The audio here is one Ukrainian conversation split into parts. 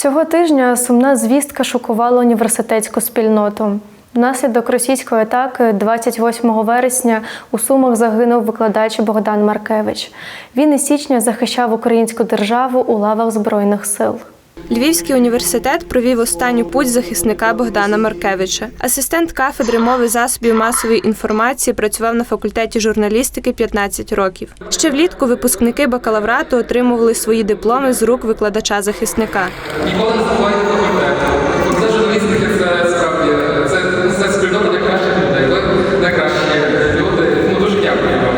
Цього тижня сумна звістка шокувала університетську спільноту. Внаслідок російської атаки 28 вересня у Сумах загинув викладач Богдан Маркевич. Він із січня захищав українську державу у лавах Збройних сил. Львівський університет провів останню путь захисника Богдана Маркевича. Асистент кафедри мови засобів масової інформації працював на факультеті журналістики 15 років. Ще влітку випускники бакалаврату отримували свої дипломи з рук викладача захисника. Ніколи не забувайте факультет. Це журналістики, це справді це, це спільнота найкращих людей. Найкращі люди. Ну дуже дякую вам.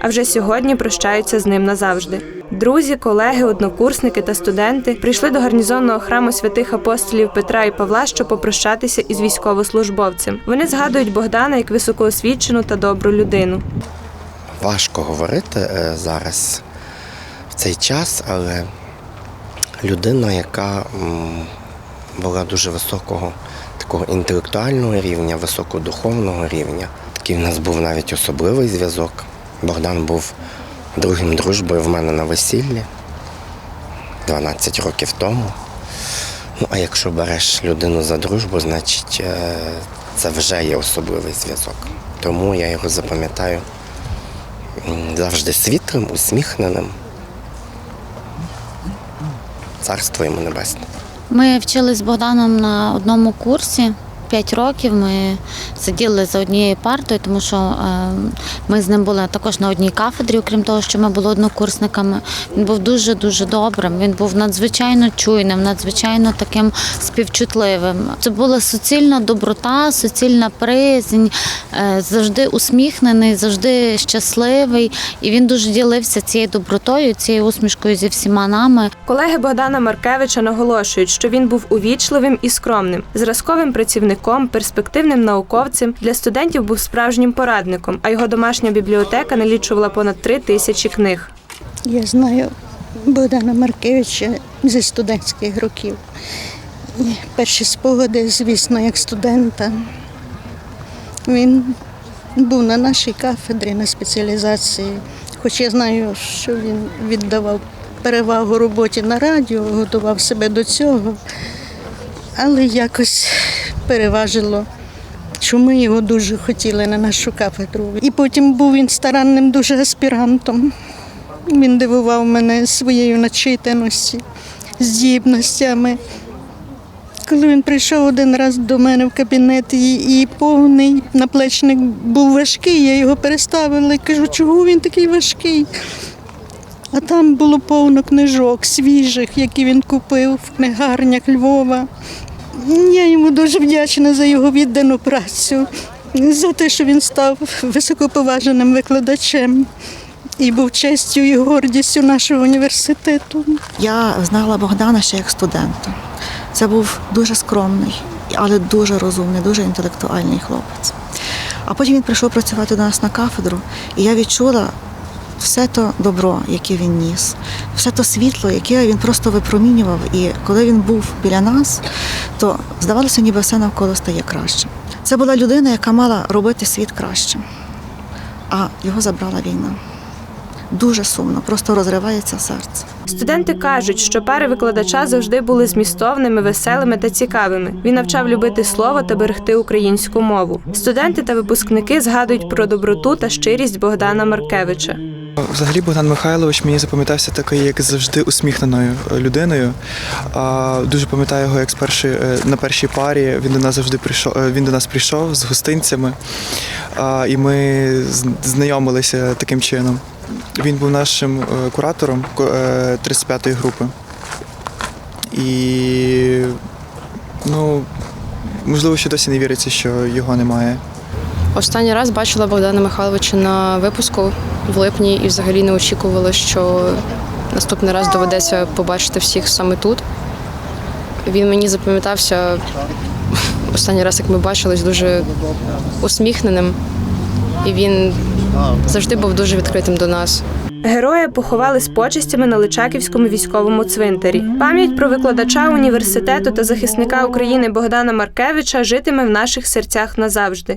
А вже сьогодні прощаються з ним назавжди. Друзі, колеги, однокурсники та студенти прийшли до гарнізонного храму святих апостолів Петра і Павла, щоб попрощатися із військовослужбовцем. Вони згадують Богдана як високоосвічену та добру людину. Важко говорити е, зараз в цей час, але людина, яка була дуже високого такого інтелектуального рівня, високодуховного рівня. Такий в нас був навіть особливий зв'язок. Богдан був другим дружбою в мене на весіллі 12 років тому. Ну, а якщо береш людину за дружбу, значить е, це вже є особливий зв'язок. Тому я його запам'ятаю завжди світлим, усміхненим. Царство йому небесне. Ми вчились з Богданом на одному курсі. П'ять років ми сиділи за однією партою, тому що е, ми з ним були також на одній кафедрі, окрім того, що ми були однокурсниками. Він був дуже дуже добрим. Він був надзвичайно чуйним, надзвичайно таким співчутливим. Це була суцільна доброта, суцільна приязнь, е, завжди усміхнений, завжди щасливий. І він дуже ділився цією добротою, цією усмішкою зі всіма нами. Колеги Богдана Маркевича наголошують, що він був увічливим і скромним, зразковим працівником, перспективним науковцем. Для студентів був справжнім порадником, а його домашня бібліотека налічувала понад три тисячі книг. Я знаю Богдана Маркевича зі студентських років. Перші спогади, звісно, як студента. Він був на нашій кафедрі на спеціалізації, хоч я знаю, що він віддавав перевагу роботі на радіо, готував себе до цього, але якось переважило. Що ми його дуже хотіли на нашу кафедру. І потім був він старанним дуже аспірантом. Він дивував мене своєю начитаності, здібностями. Коли він прийшов один раз до мене в кабінет і, і повний наплечник був важкий, я його переставила і кажу, чого він такий важкий? А там було повно книжок свіжих, які він купив в книгарнях Львова. Я йому дуже вдячна за його віддану працю, за те, що він став високоповаженим викладачем і був честю і гордістю нашого університету. Я знала Богдана ще як студента. Це був дуже скромний, але дуже розумний, дуже інтелектуальний хлопець. А потім він прийшов працювати до нас на кафедру, і я відчула все то добро, яке він ніс, все то світло, яке він просто випромінював. І коли він був біля нас, то здавалося, ніби все навколо стає краще. Це була людина, яка мала робити світ кращим, а його забрала війна. Дуже сумно, просто розривається серце. Студенти кажуть, що пари викладача завжди були змістовними, веселими та цікавими. Він навчав любити слово та берегти українську мову. Студенти та випускники згадують про доброту та щирість Богдана Маркевича. Взагалі Богдан Михайлович мені запам'ятався такий, як завжди, усміхненою е, людиною. Дуже пам'ятаю його, як з першої, е, на першій парі він до нас завжди прийшов. е, Він до нас прийшов з гостинцями, і ми знайомилися таким чином. Він був нашим куратором е, 35-ї групи. І ну, можливо, ще досі не віриться, що його немає. Останній раз бачила Богдана Михайловича на випуску в липні і взагалі не очікувала, що наступний раз доведеться побачити всіх саме тут. Він мені запам'ятався останній раз, як ми бачились, дуже усміхненим. І він завжди був дуже відкритим до нас. Героя поховали з почестями на Личаківському військовому цвинтарі. Пам'ять про викладача університету та захисника України Богдана Маркевича житиме в наших серцях назавжди.